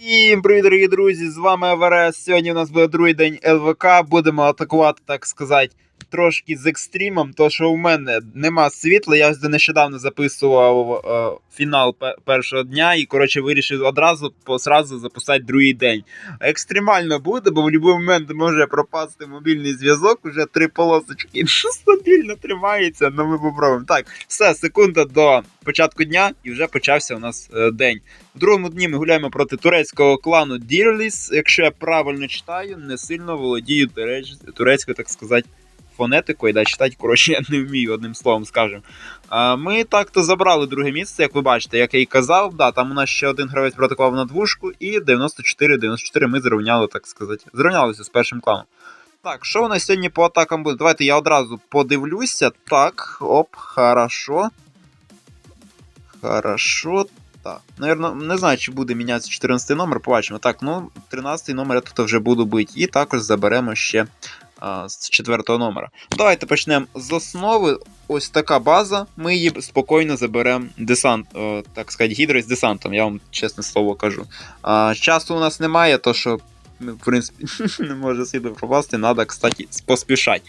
Всім привіт, дорогі друзі! З вами АВРС. Сьогодні у нас буде другий день ЛВК. Будемо атакувати, так сказати, трошки з екстримом. То що у мене нема світла. Я ось нещодавно записував е, фінал першого дня і коротше вирішив одразу по сразу записати другий день. Екстремально буде, бо в будь-який момент може пропасти мобільний зв'язок. Уже три полосочки стабільно тримається. Ну ми попробуємо. Так, все, секунда до початку дня, і вже почався у нас е, день. В другому дні ми гуляємо проти турецького клану Дірліс. Якщо я правильно читаю, не сильно володію турецькою, так сказати, фонетикою. Да, читати, коротше, я не вмію, одним словом скажемо. Ми так-то забрали друге місце, як ви бачите, як я і казав. Да, там у нас ще один гравець протикував на двушку, і 94-94 ми зрівняли, так сказати. Зрівнялися з першим кланом. Так, що у нас сьогодні по атакам буде? Давайте я одразу подивлюся. Так, оп, хорошо. Хорошо. Так. Наверно, не знаю, чи буде мінятися 14 номер, побачимо. Так, ну, 13 номер я тут вже буду бити. І також заберемо ще з 4 номера. Давайте почнемо з основи. Ось така база. Ми її спокійно заберемо десант, о, так сказати, гідро з десантом, я вам чесне слово кажу. А, часу у нас немає, то що. ми, В принципі, не може світло пропасти, треба, кстати, поспішати.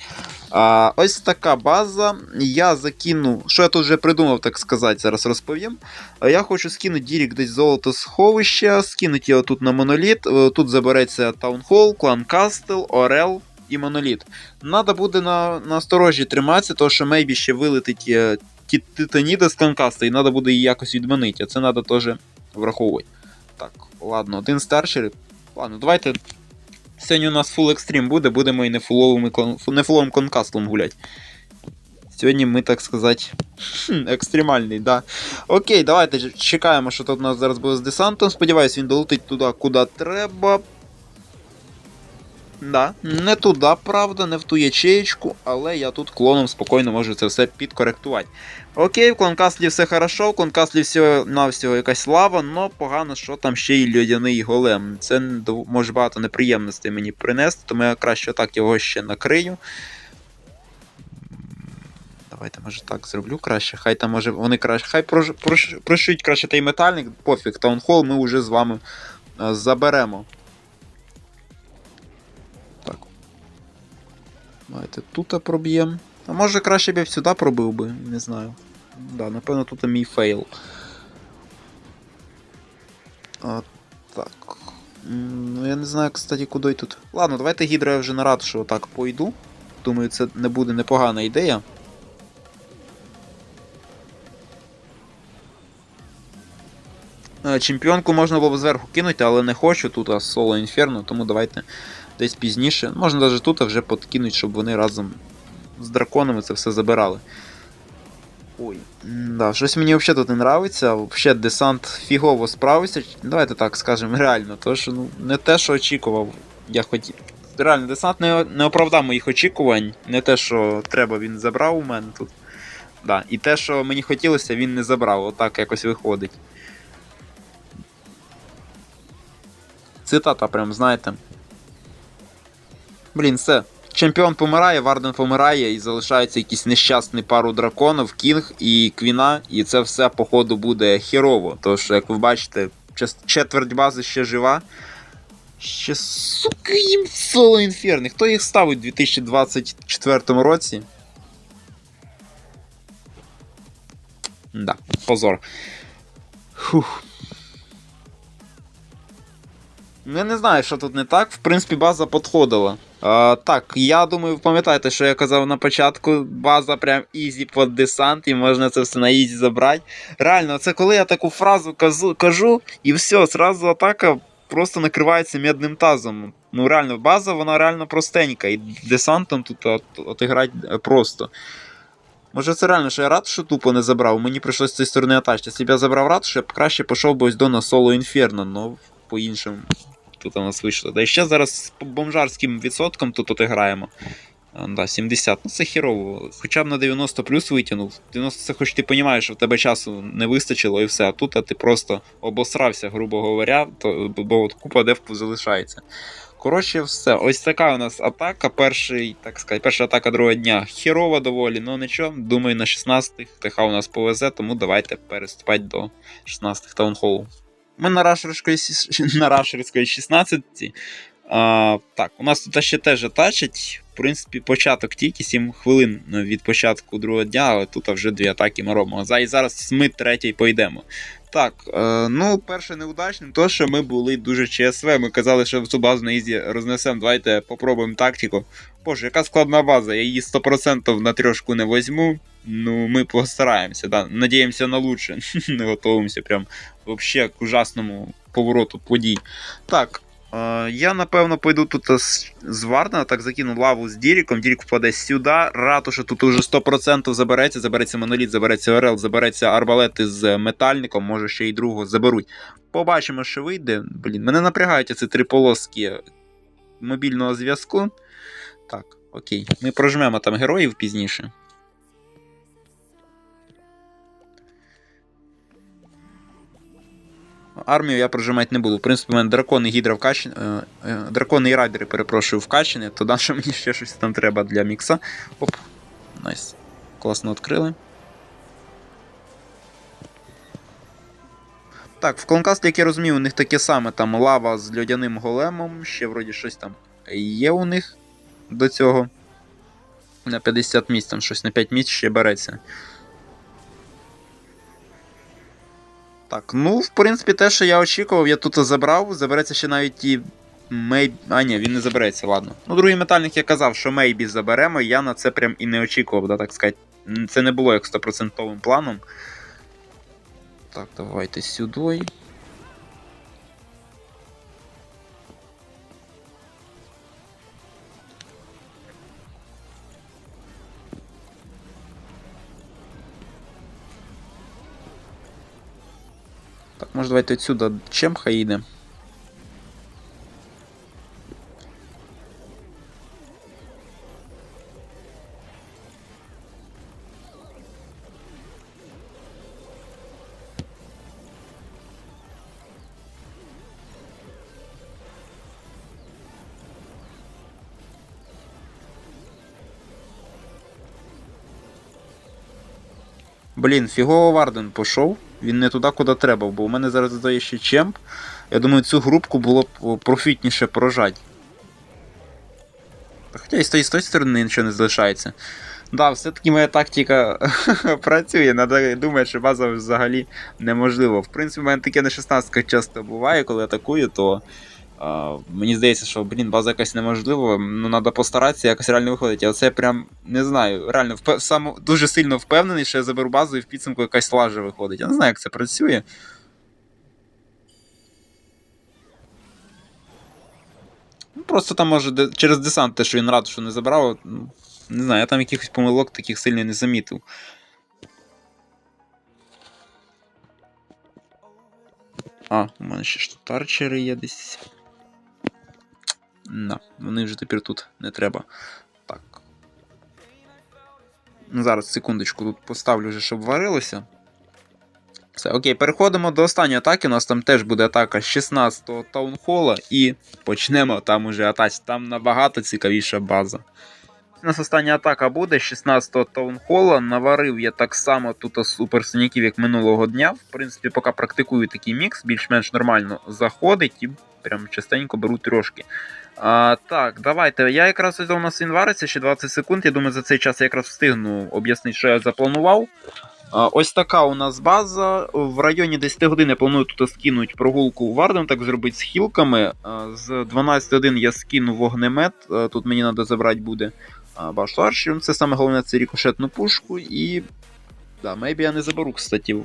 А, ось така база. Я закину. Що я тут вже придумав, так сказати, зараз розповім. Я хочу скинути Дірік десь золото сховища, скинути його тут на моноліт. Е, Тут забереться Таунхол, Клан Кастел, Орел і Моноліт. Надо буде на, осторожі триматися, тому що мейбі ще вилетить е, ті- Титаніда з Кланкаста, і треба буде її якось відмінити. А це треба теж враховувати. Так, ладно, один старший. Ладно, давайте. Сьогодні у нас фул екстрім буде, будемо і не фуловим, конкастлом гуляти. Сьогодні ми, так сказати, екстремальний, да. Окей, давайте чекаємо, що тут у нас зараз буде з десантом. Сподіваюсь, він долетить туди, куди треба. Да, не туди, правда, не в ту ячеєчку, але я тут клоном спокійно можу це все підкоректувати. Окей, в клонкаслі все хорошо, в клонкаслі всього навсього якась лава, но погано, що там ще й льодяний голем. Це може багато неприємностей мені принести, тому я краще так його ще накрию. Давайте, може, так зроблю краще. Хай там може вони краще. Хай прож, прош, прошить краще той метальник, пофіг, таунхол ми вже з вами е, заберемо. Давайте тут проб'ємо. А може краще б я сюди пробив би, не знаю. Да, напевно, тут мій фейл. А, так. Ну, я не знаю, кстати, куди тут. Ладно, давайте гідро я вже на ратушу отак пойду. Думаю, це не буде непогана ідея. Е, Чемпіонку можна було б зверху кинути, але не хочу тут а соло інферно, тому давайте десь пізніше. Можна навіть тут вже подкинути, щоб вони разом з драконами це все забирали. Ой. Да, щось мені взагалі тут не нравиться. Взагалі десант фігово справився. Давайте так скажемо, реально, то що ну, не те, що очікував, я хотів. Реально, десант не, не оправдав моїх очікувань. Не те, що треба, він забрав у мене тут. Да. І те, що мені хотілося, він не забрав. Отак якось виходить. Цитата, прям, знаєте. Блін, все. Чемпіон помирає, Варден помирає, і залишається якийсь нещасний пару драконів, Кінг і Квіна, і це все, походу, буде херово. Тож, як ви бачите, четверть бази ще жива. Ще сука їм соло інферни. Хто їх ставить у 2024 році? Да, позор. Фух. Я не знаю, що тут не так. В принципі, база підходила. А, так, я думаю, ви пам'ятаєте, що я казав на початку. База прям ізі під десант, і можна це все на ізі забрати. Реально, це коли я таку фразу кажу, кажу і все, зразу атака просто накривається медним тазом. Ну, реально, база, вона реально простенька, і десантом тут от, отіграти просто. Може, це реально, що я що тупо не забрав. Мені прийшлося з цієї сторони атачити. Якщо б я забрав що я б краще пішов би ось до на соло інферно, но по іншим тут у нас вийшло. Да і ще зараз по бомжарським відсоткам тут от граємо. Да, 70. Ну це хірово. Хоча б на 90 плюс витягнув. 90 це хоч ти розумієш, що в тебе часу не вистачило і все. А тут а ти просто обосрався, грубо говоря, то, бо от купа девку залишається. Коротше, все. Ось така у нас атака. Перший, так сказати, перша атака другого дня. Хірова доволі, ну нічого. Думаю, на 16-х ТХ у нас повезе, тому давайте переступати до 16-х таунхолу. Ми на рашерської, на рашерської 16. А, так, у нас тут ще теж атачать. В принципі, початок тільки 7 хвилин від початку другого дня, але тут вже дві атаки ми робимо. І зараз ми третій пойдемо. Так, е, ну, перше неудачним, то що ми були дуже ЧСВ. Ми казали, що цю базу на ізі рознесемо. Давайте попробуємо тактику. Боже, яка складна база, я її 100% на трьошку не возьму. Ну, ми постараємося, да. Надіємося на лучше. не готуємося прям вообще к ужасному повороту подій. Так. Е, Я напевно пойду тут з, з Вардена, так закину лаву з Діріком. Дірік впаде сюди. Ратуша тут уже 100% забереться. Забереться моноліт, забереться Орел, забереться арбалети з метальником, може ще й другого заберуть. Побачимо, що вийде. Блін, мене напрягають ці три полоски мобільного зв'язку. Так, окей. Ми прожмемо там героїв пізніше. Армію я прожимати не буду. В принципі, у мене дракони гідра вкачені. Е, е, дракони і райдери, перепрошую, вкачені, то що мені ще щось там треба для мікса. Оп. Найс. Класно відкрили. Так, в Клонкаст, як я розумію, у них таке саме там лава з льодяним големом, ще вроді щось там є у них до цього. На 50 місць, там щось на 5 місць ще береться. Так, ну, в принципі, те, що я очікував, я тут забрав. Забереться ще навіть і Мей... А, ні, він не забереться, ладно. Ну, другий метальник я казав, що Мейбі заберемо, я на це прям і не очікував, да, так сказати. Це не було як 100% планом. Так, давайте сюди. Так, може давайте отсюда чемха їде. Блін, фігово Варден пішов. Він не туди, куди треба, бо у мене зараз додає ще чемп. Я думаю, цю групку було б профітніше прожати. Хоча і з тої, з тої сторони нічого не залишається. Да, все-таки моя тактика працює. Надо думати, що база взагалі неможливо. В принципі, в мене таке на 16 часто буває, коли атакую, то мені здається, що блін, база якась неможлива, ну треба постаратися, якось реально виходить. А оце прям не знаю, реально впев... сам дуже сильно впевнений, що я заберу базу і в підсумку якась лажа виходить. Я не знаю, як це працює. Ну, Просто там може де- через десант те, що він рад, що не забрав. ну, Не знаю, я там якихось помилок таких сильно не замітив. А, у мене ще ж тут арчери є десь. На, вони вже тепер тут не треба. Так. Ну, Зараз секундочку тут поставлю вже, щоб варилося. Все, окей, переходимо до останньої атаки. У нас там теж буде атака 16-го таунхола і почнемо там уже атаці. Там набагато цікавіша база. У нас остання атака буде 16-го таунхола. Наварив я так само тут суперсиняків, як минулого дня. В принципі, поки практикую такий мікс, більш-менш нормально заходить і прям частенько беру трошки. А, так, давайте. Я якраз ось у нас він вариться ще 20 секунд. Я думаю, за цей час я якраз встигну об'яснити, що я запланував. А, Ось така у нас база. В районі 10 годин я планую тут скинути прогулку у Варден, так зробити з хілками. А, З 12 годин я скину вогнемет. а, Тут мені треба забрати буде а. Це саме головне це рікошетну пушку. І. Да, мейбі я не заберу, кстати,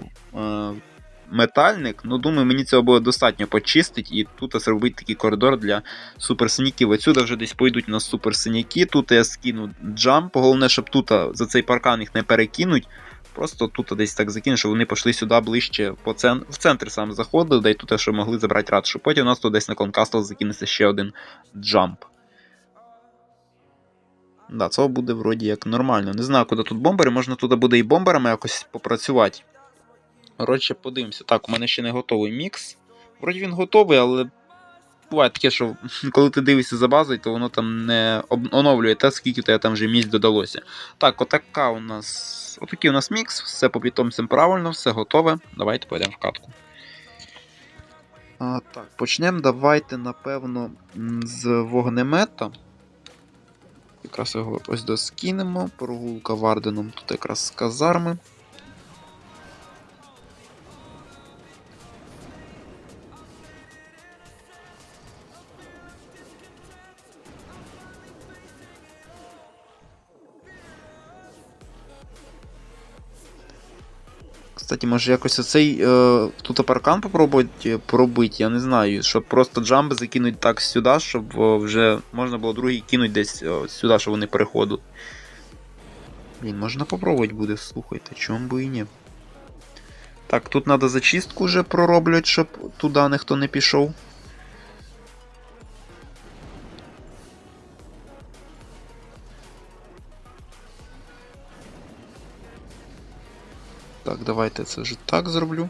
метальник. Ну, думаю, мені цього буде достатньо почистити. І тут зробити такий коридор для суперсиняків. Отсюди вже десь пойдуть на суперсиняки. Тут я скину джамп. Головне, щоб тут за цей паркан їх не перекинуть. Просто тут десь так закину, щоб вони пішли сюди ближче по цен... в центр сам заходили, да й тут, що могли забрати ратушу. Потім у нас тут десь на Конкастл закинеться ще один джамп. Да, це буде вроді як нормально. Не знаю, куди тут бомбери, можна туди буде і бомберами якось попрацювати. Коротше, подивимося. Так, у мене ще не готовий мікс. Вроді він готовий, але буває таке, що коли ти дивишся за базою, то воно там не оновлює те, скільки тебе там вже місць додалося. Так, отака у нас. Отакий у нас мікс, все по питомцям правильно, все готове. Давайте пойдемо в катку. А, так, почнемо давайте, напевно, з вогнемета. Якраз його ось доскинемо. Прогулка Варденом тут якраз з казарми. Кстати, може якось оцей е, тут паркан попробувати пробити, я не знаю, щоб просто джамби закинуть так сюди, щоб е, вже можна було другий кинуть десь е, сюди, щоб вони переходили. Блін, можна попробувати буде, слухайте, чому би і ні. Так, тут треба зачистку вже пророблять, щоб туди ніхто не пішов. Так, давайте це вже так зроблю.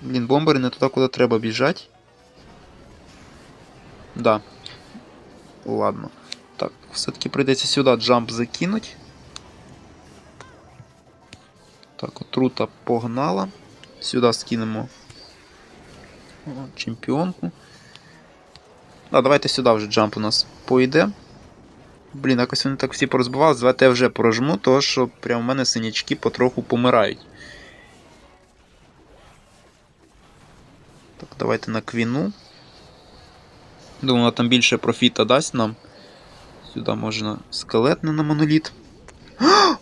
Блін, бомбери не туди, куди треба біжати. Да. Ладно. Так, все-таки прийдеться сюди джамп закинуть. Так, отрута погнала. Сюди скинемо чемпіонку. Да, давайте сюди вже джамп у нас пойде. Блін, якось вони так всі порозбивали, давайте я вже прожму, тому що прям у мене синячки потроху помирають. Так, давайте на квіну. Думаю, там більше профіта дасть нам. Сюди можна скелет на моноліт.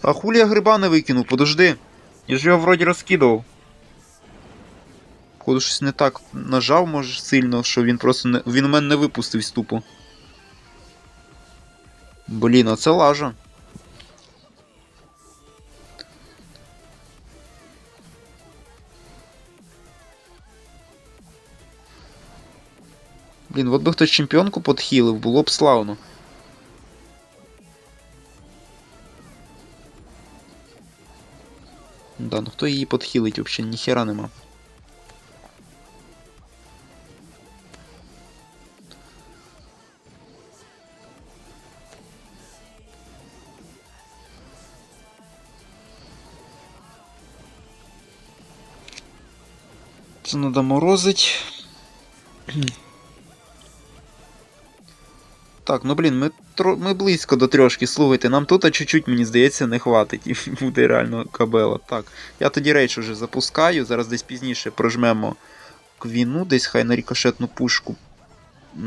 А хулі я гриба не викинув, подожди. Я ж його вроді розкидував. Походу щось не так нажав, може, сильно, що він просто не. Він у мене не випустив ступу. Блін, а це лажа. Блін, от би хтось чемпіонку подхилив, було б славно. Да, ну хто її подхилить, взагалі ніхера нема. Це треба морозить. Так, ну блін, ми ми близько до трьошки, слухайте, нам тут чуть-чуть, мені здається, не хватить буде реально кабела. Так, я тоді рейдж уже запускаю, зараз десь пізніше прожмемо квіну, десь хай на рікошетну пушку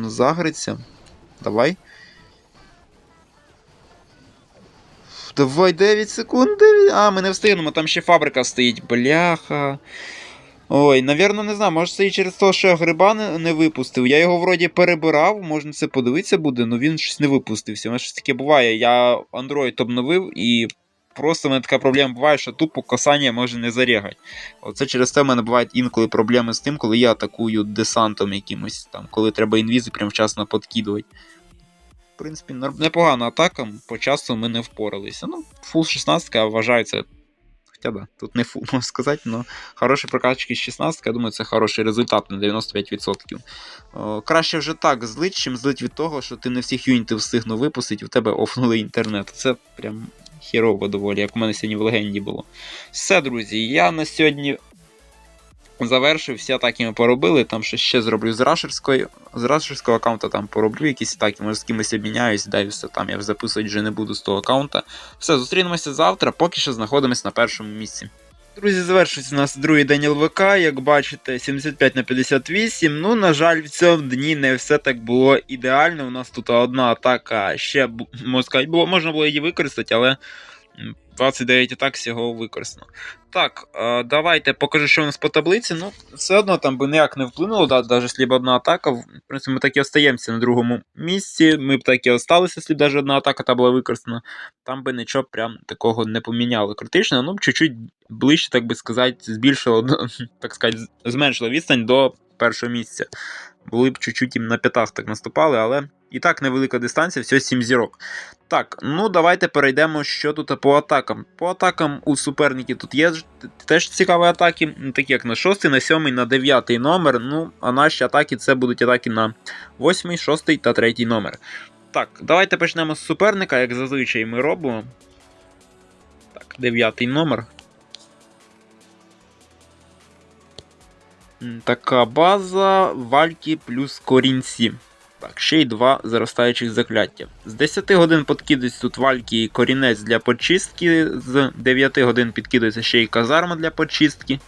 загриться. Давай. Давай 9 секунд. 9. А, ми не встигнемо, там ще фабрика стоїть. Бляха. Ой, навірно, не знаю, може це і через те, що я гриба не, не випустив. Я його вроді перебирав, можна це подивитися буде, але він щось не випустився. У мене щось таке буває. Я Android обновив і просто в мене така проблема буває, що тупо касання може не зарягати. Оце через те в мене бувають інколи проблеми з тим, коли я атакую десантом якимось, там, коли треба інвізи прям вчасно подкидувати. В принципі, непогана атака, по часу ми не впоралися. Ну, фул 16 я вважаю, це Да, тут не фу, можна сказати, але хороші прокачки з 16, я думаю, це хороший результат на 95%. О, краще вже так злить, чим злить від того, що ти не всіх юнітів встигнув випустити, у тебе офнули інтернет. Це прям хірово доволі, як у мене сьогодні в легенді було. Все, друзі, я на сьогодні. Завершив, всі атаки ми поробили. Там що ще зроблю з рашерської, з рашерського аккаунта там пороблю якісь атаки, може з кимось обміняюсь, да і все там. Я записувати вже не буду з того аккаунта. Все, зустрінемося завтра, поки що знаходимося на першому місці. Друзі, завершується у нас другий день ЛВК, як бачите, 75 на 58. Ну, на жаль, в цьому дні не все так було ідеально. У нас тут одна атака ще можна сказати, було, можна було її використати, але 29 атак всього використано. Так, е, давайте покажу, що у нас по таблиці. Ну, все одно там би ніяк не вплинуло, да, навіть одна атака. В принципі, ми так і остаємося на другому місці. Ми б так і осталися, якщо навіть одна атака та була використана. Там би нічого прям такого не поміняло. Критично, ну чуть-чуть ближче, так би сказати, збільшило, так сказати, зменшило відстань до першого місця. Були б чуть-чуть їм на п'ятах так наступали, але. І так, невелика дистанція, всього 7 зірок. Так, ну давайте перейдемо, що тут по атакам. По атакам у суперників тут є теж цікаві атаки, такі як на 6, на 7, на 9 номер. Ну, а наші атаки це будуть атаки на 8, 6 та 3 номер. Так, давайте почнемо з суперника, як зазвичай ми робимо. Так, 9 номер. Така база, вальки плюс корінці. Так, ще й два заростаючих закляття. З 10 годин підкидується тут вальки і корінець для почистки, з 9 годин підкидується ще й казарма для почистки.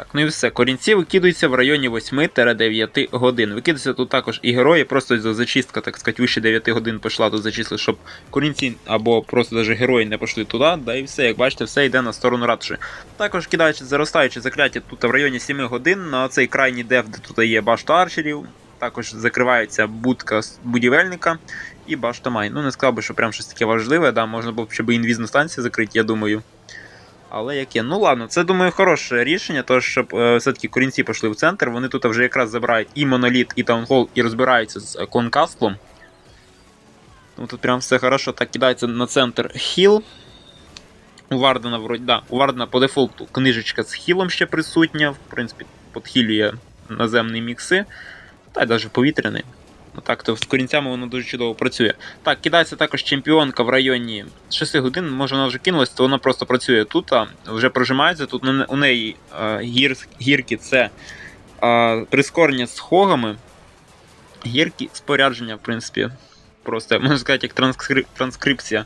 Так, ну і все. Корінці викидуються в районі 8-9 годин. Викидаються тут також і герої, просто за зачистка, так сказати, вище 9 годин пішла тут зачисли, щоб корінці або просто навіть герої не пішли туди, да і все, як бачите, все йде на сторону ратуші. Також кидаючи заростаючі закляття тут в районі 7 годин на цей крайній деф, де тут є башта арчерів. Також закривається будка будівельника і башта май. Ну не сказав би, що прям щось таке важливе, да, можна було б ще б інвізну станцію закрити, я думаю. Але яке? Ну ладно, це думаю хороше рішення, то щоб е, все-таки корінці пішли в центр. Вони тут вже якраз забирають і моноліт, і таунхол, і розбираються з е, конкастлом. Тому тут прям все хорошо. Так кидається на центр хіл. У Вардена вроді, да, у Вардена по дефолту книжечка з хілом ще присутня. В принципі, підхилює наземні мікси. Та й навіть повітряний. Ну так, то з корінцями воно дуже чудово працює. Так, кидається також чемпіонка в районі 6 годин, може вона вже кинулась, то вона просто працює тут, а вже прожимається. Тут у неї е, гір, гірки це е, прискорення з хогами. Гірки спорядження, в принципі, просто можна сказати, як транскрип, транскрипція.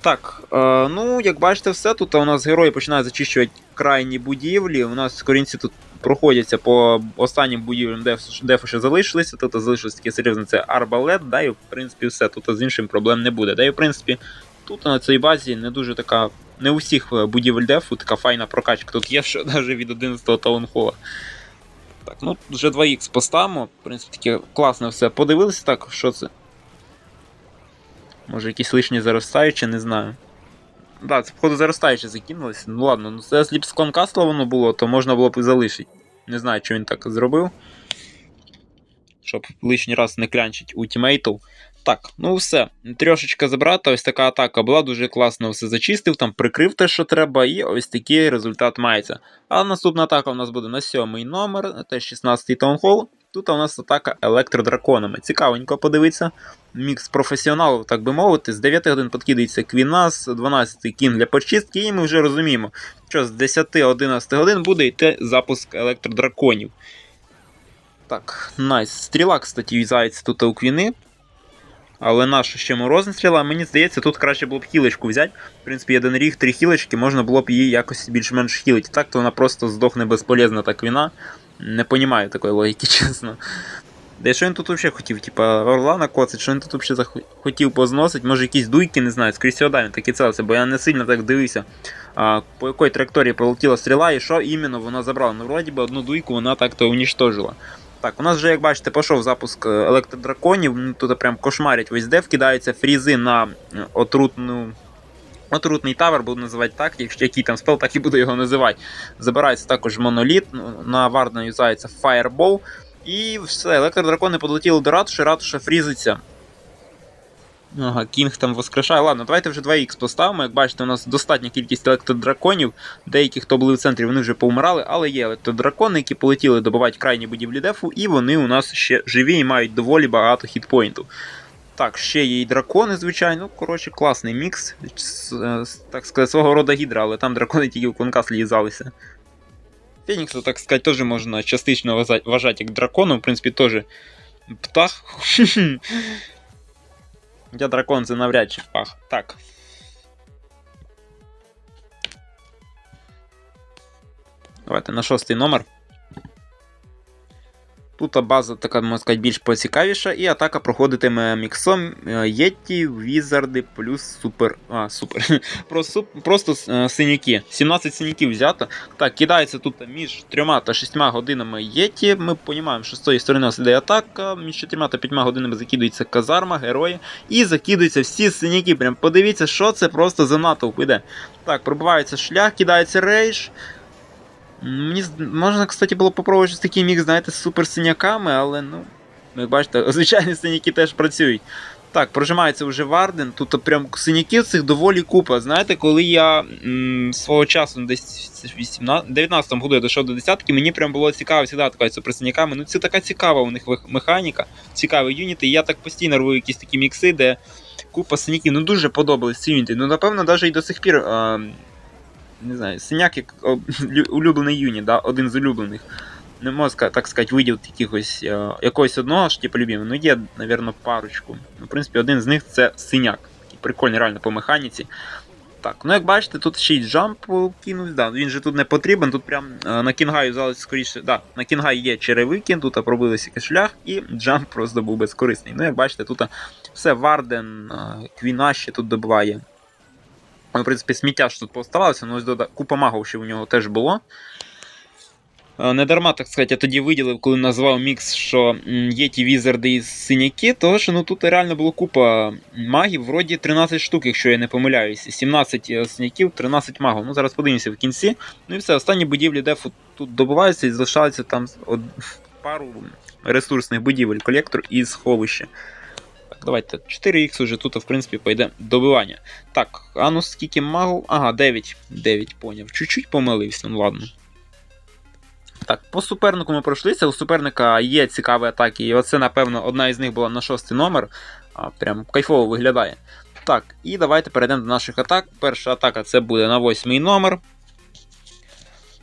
Так, е, ну, як бачите, все. Тут у нас герої починають зачищувати крайні будівлі. У нас корінці тут проходяться по останнім будівлям, де, де ще залишилися. Тут залишилось таке серйозне це арбалет, да, і в принципі все. Тут з іншим проблем не буде. Да, і в принципі, тут на цій базі не дуже така. Не у всіх е, будівель дефу така файна прокачка. Тут є що навіть від 11 таунхола. Так, ну вже 2х поставимо. В принципі, таке класно все. Подивилися так, що це? Може якісь лишні заростаючі, не знаю. Да, це походу заростаюче закинулося. Ну ладно, ну це з конкасла воно було, то можна було б і залишити. Не знаю, що він так зробив. Щоб лишній раз не клянчить ультимейтів. Так, ну все. Трьошечка забрата, ось така атака була, дуже класно все зачистив, там прикрив те, що треба, і ось такий результат мається. А наступна атака у нас буде на сьомий номер, це 16-й таунхол. Тут у нас атака електродраконами. Цікавенько подивитися. Мікс професіоналів, так би мовити. З 9 годин підкидається Квінас, 12 кін для почистки, і ми вже розуміємо, що з 10-11 годин буде йти запуск електродраконів. Так, найс. Стріла, кстати, юзається тут у Квіни. Але наша ще морозна стріла, мені здається, тут краще було б хілочку взяти. В принципі, один ріг, три хілочки, можна було б її якось більш-менш хілити. Так, то вона просто здохне безполезна та квіна. Не розумію такої логіки, чесно. І що він тут взагалі хотів? Типа орла накоцать, що він тут взагалі хотів позносить? Може якісь дуйки, не знаю, скоріше всього, да, він таки целився, бо я не сильно так дивився, а, по якій траєкторії пролетіла стріла і що іменно вона забрала. Ну, вроді би, одну дуйку вона так-то унічтожила. Так, у нас вже, як бачите, пішов запуск електродраконів. Ну, Тут прям кошмарять весь дев, кидаються фрізи на е, отрутну. Отрутний тавер, буду називати так, якщо який там спел, так і буду його називати. Забирається також моноліт, ну, на Вардена юзається Fireball. І все, електродракони подлетіли до ратуші, ратуша фрізиться. Ага, Кінг там воскрешає. Ладно, давайте вже 2х поставимо. Як бачите, у нас достатня кількість електродраконів. Деякі, хто були в центрі, вони вже повмирали, але є електродракони, які полетіли добивати крайні будівлі дефу, і вони у нас ще живі і мають доволі багато хітпоінтів. Так, ще є і дракони, звичайно. Ну, коротше, класний мікс. Е, Так сказати, свого рода гідра, але там дракони тільки в конкаслі їзалися. Фенікса, так сказати, теж можна частично вважати як драконом, в принципі, теж птах. Я дракон це навряд чи пах. Так. Давайте на шостий номер. Тут база така, можна сказати, більш поцікавіша, і атака проходитиме міксом е, Єтті, Візарди плюс супер. А, супер. Просто, просто е, синяки. 17 синяків взято. Так, кидається тут між 3 та 6 годинами Єті. Ми розуміємо, що з цієї сторони у нас іде атака. Між 4 та 5 годинами закидується казарма, герої. І закидуються всі синяки. Прям подивіться, що це просто за натовп іде. Так, пробивається шлях, кидається рейдж. Мені можна, кстати, було попробувати щось такий мікс, знаєте, з супер синяками, але ну. Як бачите, звичайні синяки теж працюють. Так, прожимається вже Варден. Тут прям синяків цих доволі купа. Знаєте, коли я м, свого часу ну, десь в 18, 19 году я дійшов до десятки, мені прям було цікаво сідати така супер синяками. Ну це така цікава у них механіка, цікаві юніти. І я так постійно рву якісь такі мікси, де купа синяків. Ну дуже подобались ці юніти. Ну, напевно, навіть і до сих пір. А, не знаю, синяк як улюблений юніт, да? один з улюблених. Не можу так сказати, виділити якихось, е, якогось одного ж типу любимого. Ну є, напевно, парочку. Ну, в принципі, один з них це синяк. Такий прикольний реально по механіці. Так, ну як бачите, тут ще й джамп кинув, да, він же тут не потрібен, тут прям е, на кінгаю залишиться скоріше. Да, на кінгаї є черевики, тут пробилися шлях, і джамп просто був безкорисний. Ну, як бачите, тут все Варден, е, Квіна ще тут добиває. Ну, В принципі, сміття ж тут поставалося, ну дода... купа магов ще у нього теж було. Е, Не дарма, так сказати, я тоді виділив, коли назвав мікс, що є ті візарди і синяки, тому що ну, тут реально було купа магів, вроді 13 штук, якщо я не помиляюся. 17 е, синяків, 13 магів. Ну, зараз подивимося в кінці. Ну і все, останні будівлі дефу тут добуваються і залишаються там од... пару ресурсних будівель, колектор і сховище. Так, давайте 4х уже тут, в принципі, пойде добивання. Так, а ну скільки магів? Ага, 9. 9, поняв. Чуть-чуть помилився, ну ладно. Так, по супернику ми пройшлися. У суперника є цікаві атаки, і оце, напевно, одна із них була на шостий номер. А, Прям кайфово виглядає. Так, і давайте перейдемо до наших атак. Перша атака це буде на восьмий номер.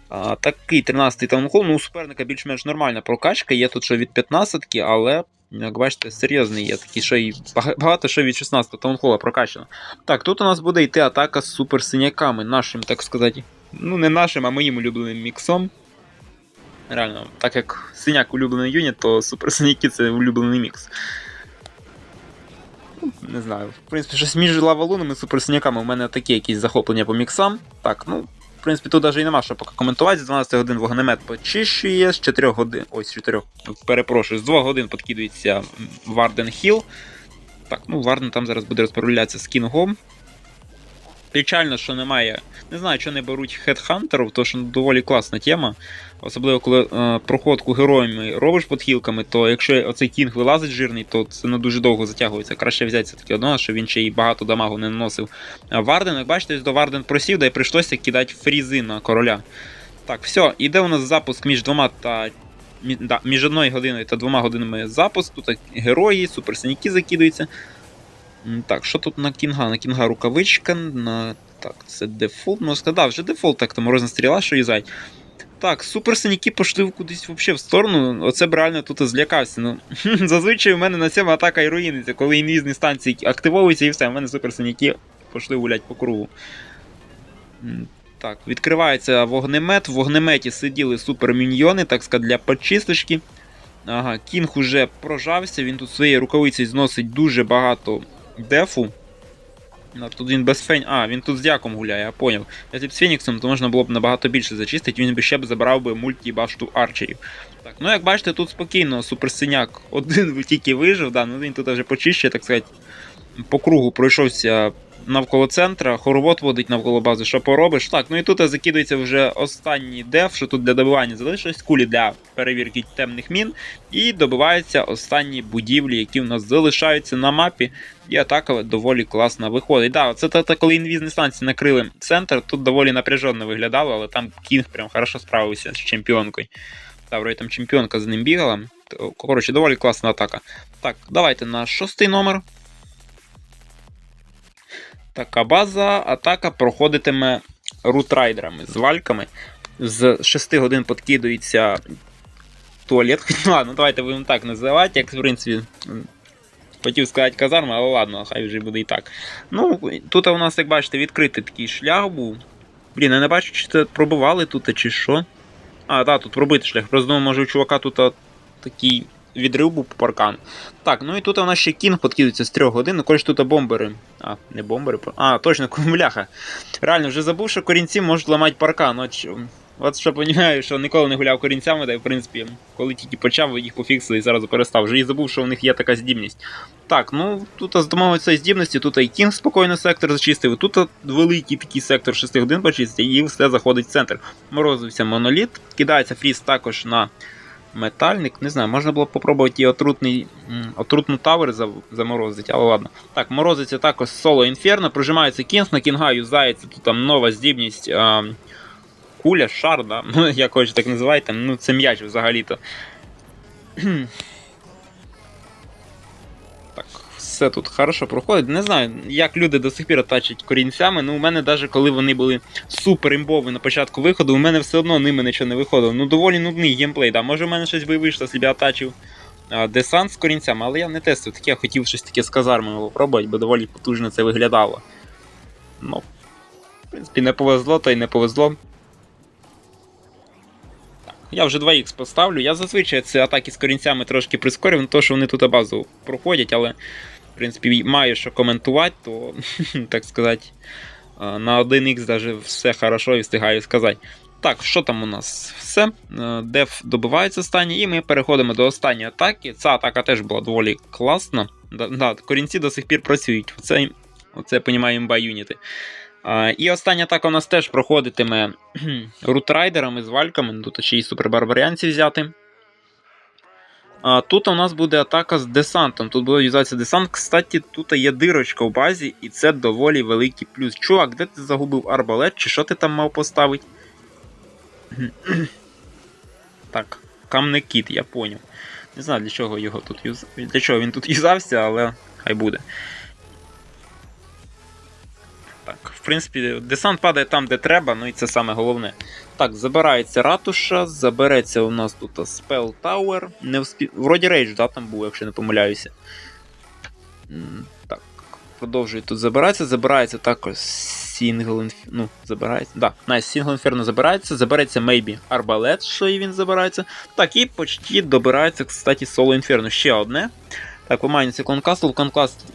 А, такий 13-й таунхол. Ну, у суперника більш-менш нормальна прокачка. Є тут що від 15-ки, але, як бачите, серйозний є такий, що і багато що від 16-го таунхола прокачано. Так, тут у нас буде йти атака з суперсиняками, нашим, так сказати. Ну, не нашим, а моїм улюбленим міксом. Реально, так як синяк улюблений юніт, то суперсиняки це улюблений мікс. Ну, Не знаю. В принципі, щось між лавалунами і суперсиняками у мене такі якісь захоплення по міксам. Так, ну, в принципі, тут навіть і нема що поки коментувати. З 12 годин вогнемет почищує, з 4 годин. Ой, з 4, перепрошую, з 2 годин подкидується Варден Хіл. Так, ну Варден там зараз буде розправлятися з Кінгом. Печально, що немає. Не знаю, що не беруть хедхантерів, тому що доволі класна тема. Особливо, коли е, проходку героями робиш під хілками, то якщо оцей кінг вилазить жирний, то це не дуже довго затягується. Краще взяти все-таки одного, щоб він ще й багато дамагу не наносив. А Варден, як бачите, до Варден просів, й прийшлося кидати фрізи на короля. Так, все, іде у нас запуск між двома та. між одною годиною та двома годинами запуск. Тут герої, суперсиняки закидуються. Так, що тут на кінга? На кінга рукавичка. На... Так, це дефолт. Ну, сказав, вже дефолт, так, там морозна стріла, що юзать. Так, суперсиняки пішли кудись взагалі в сторону. Оце б реально тут злякався. Ну, зазвичай у мене на цьому атака і руїниться, коли інвізні станції активовуються і все, у мене суперсиняки пішли гулять по кругу. Так, відкривається вогнемет. В вогнеметі сиділи суперміньйони, так сказати, для почисточки. Ага, Кінг уже прожався, він тут своєю рукавицею зносить дуже багато дефу. Ну, Тут він без фень. А, він тут з дяком гуляє, я поняв. Якщо б з Феніксом, то можна було б набагато більше зачистити, він би ще б забрав би мультібашту арчерів. Так, ну як бачите, тут спокійно суперсиняк один тільки вижив, да, ну він тут вже почищує, так сказати, по кругу пройшовся навколо центра, хоровод водить навколо бази, що поробиш. Так, ну і тут закидується вже останній деф, що тут для добивання залишилось, кулі для перевірки темних мін, і добиваються останні будівлі, які в нас залишаються на мапі. І атака доволі класно виходить. Да, це та, та коли інвізні станції накрили центр, тут доволі напряжено виглядало, але там Кінг прям хорошо справився з чемпіонкою. Та там чемпіонка з ним бігала. Коротше, доволі класна атака. Так, давайте на шостий номер. Така база, атака проходитиме рутрайдерами з вальками. З 6 годин подкидується туалет. Ну ладно, давайте будемо так називати, як в принципі. Хотів сказати казарма, але ладно, хай вже буде і так. Ну, тут у нас, як бачите, відкритий такий шлях був. Блін, я не бачу, чи це пробивали тут, чи що. А, так, тут пробитий шлях. Просто може у чувака тут такий відрив був по паркану. Так, ну і тут у нас ще кінг подкидується з 3 годин. Ну, коротше, тут бомбери. А, не бомбери. А, точно, бляха. Реально, вже забув, що корінці можуть ламати паркан. От, от що розумію, що ніколи не гуляв корінцями, та й в принципі, коли тільки почав, їх пофіксили і зразу перестав. Вже і забув, що у них є така здібність. Так, ну тут з цієї здібності, тут і кінг спокійно сектор зачистив, тут великий такий сектор 6 годин почистив, і все заходить в центр. Морозився моноліт, кидається фріз також на метальник. Не знаю, можна було б попробувати і отрутний, отрутну тавер заморозити, але ладно. Так, морозиться також соло інферно, прожимається кінг, на кінга юзається тут там нова здібність. Куля, шар, да? ну, як хочете так називайте, ну це м'яч взагалі-то. так, все тут хорошо проходить. Не знаю, як люди до сих пір атачать корінцями. Ну, у мене навіть коли вони були супер імбові на початку виходу, у мене все одно ними нічого не виходило. Ну, доволі нудний геймплей. Да. Може, у мене щось би вийшло, якщо я атачив десант з корінцями, але я не тестив таке, я хотів щось таке з казармами попробувати, бо доволі потужно це виглядало. Ну, в принципі, не повезло, то й не повезло. Я вже 2х поставлю. Я зазвичай ці атаки з корінцями трошки прискорюю, то що вони тут базу проходять, але в принципі маю що коментувати, то так сказати, е, на 1х даже все хорошо і встигаю сказати. Так, що там у нас? Все. Е, Деф добивається останній, і ми переходимо до останньої атаки. Ця атака теж була доволі класна. Да, да, корінці до сих пір працюють. Оце, оце я розумію, імба юніти. І остання атака у нас теж проходитиме рутрайдерами з вальками, ну, тут ще й супербарбаріанці взяти. А, тут у нас буде атака з десантом. Тут буде юзатися десант. Кстати, тут є дирочка в базі, і це доволі великий плюс. Чувак, де ти загубив арбалет, чи що ти там мав поставити? так, камнекіт, я поняв. Не знаю, для чого його тут юз... Для чого він тут юзався, але хай буде. Так, в принципі, десант падає там, де треба, ну і це саме головне. Так, забирається ратуша, забереться у нас тут Spell Tower. Не вспі... Вроді рейдж, да, там був, якщо не помиляюся. Так, продовжує тут забиратися. Забирається також Inf... Ну, забирається. Да, найс, Single Inferno забирається, забереться Maybe Арбалет, що і він забирається. Так, і почти добирається, кстати, Solo Inferno. Ще одне. Так, помайниться Кланкасл. В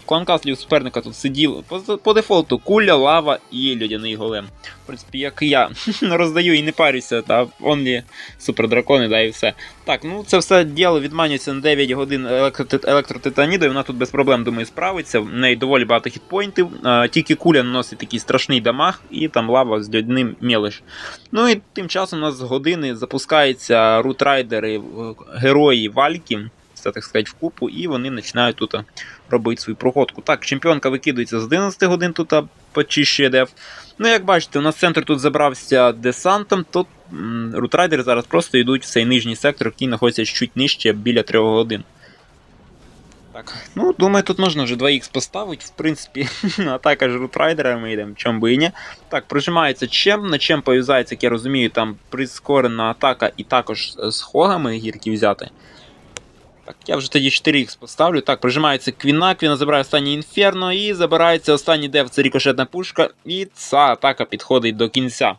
Кланкас- у суперника тут сидів по, по дефолту куля, лава і льодяний голем. В принципі, як я роздаю і не парюся, та онлі супердракони, да і все. Так, ну це все діло відманюється на 9 годин електро- електротитаніду, і вона тут без проблем, думаю, справиться. В неї доволі багато хітпойнтів. Тільки куля наносить такий страшний дамаг, і там лава з льодяним мелиш. Ну і тим часом у нас з години запускаються рутрайдери, герої Вальки все, так сказати, в купу, і вони починають тут робити свою проходку. Так, чемпіонка викидується з 11 годин, тут почищує деф. Ну, як бачите, у нас центр тут забрався десантом, то рутрайдери зараз просто йдуть в цей нижній сектор, який знаходиться чуть нижче біля 3 годин. Так, ну, думаю, тут можна вже 2х поставити. В принципі, атака ж рутрайдерами йдемо, чом би і ні. Так, прожимається чем, на чем пов'язається, як я розумію, там прискорена атака і також з хогами гірки взяти. Так, я вже тоді 4х поставлю. Так, прижимається Квіна, Квіна забирає останній інферно і забирається останній деф, це рікошетна пушка, і ця атака підходить до кінця.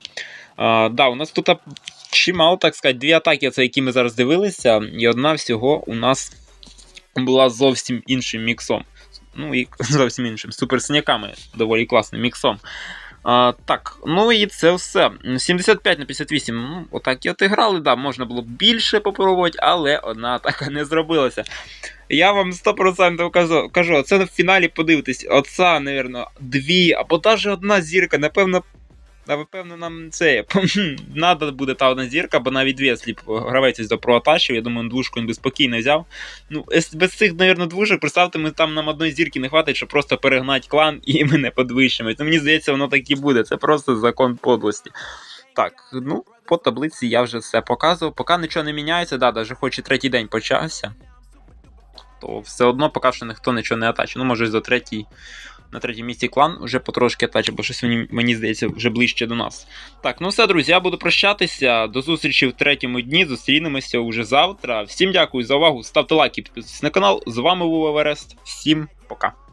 А, да, у нас тут чимало, так сказати, дві атаки, це які ми зараз дивилися, і одна всього у нас була зовсім іншим міксом. Ну і зовсім іншим суперсиняками, доволі класним міксом. Так, ну і це все. 75 на 58. Ну, отак і от і грали, да, можна було б більше попробувати, але одна атака не зробилася. Я вам 100% кажу, кажу, це в фіналі подивитись. Оце, напевно, дві, або навіть одна зірка, напевно. Напевно, нам це треба буде та одна зірка, бо навіть дві, б гравець до проатачів, я думаю, двушку він би спокійно взяв. Ну, без цих, мабуть, двушок, представте, ми там нам одної зірки не хватить, щоб просто перегнати клан і ми не підвищимо. Ну, мені здається, воно так і буде. Це просто закон подлості. Так, ну, по таблиці я вже все показував. Поки нічого не міняється, да, навіть хоч і третій день почався, то все одно поки що ніхто нічого не атачив. Ну, може, за третій. На третьому місці клан вже потрошки атачив, бо щось мені, здається вже ближче до нас. Так, ну все, друзі, я буду прощатися. До зустрічі в третьому дні. Зустрінемося вже завтра. Всім дякую за увагу. Ставте лайки, підписуйтесь на канал. З вами був Еверест. Всім пока.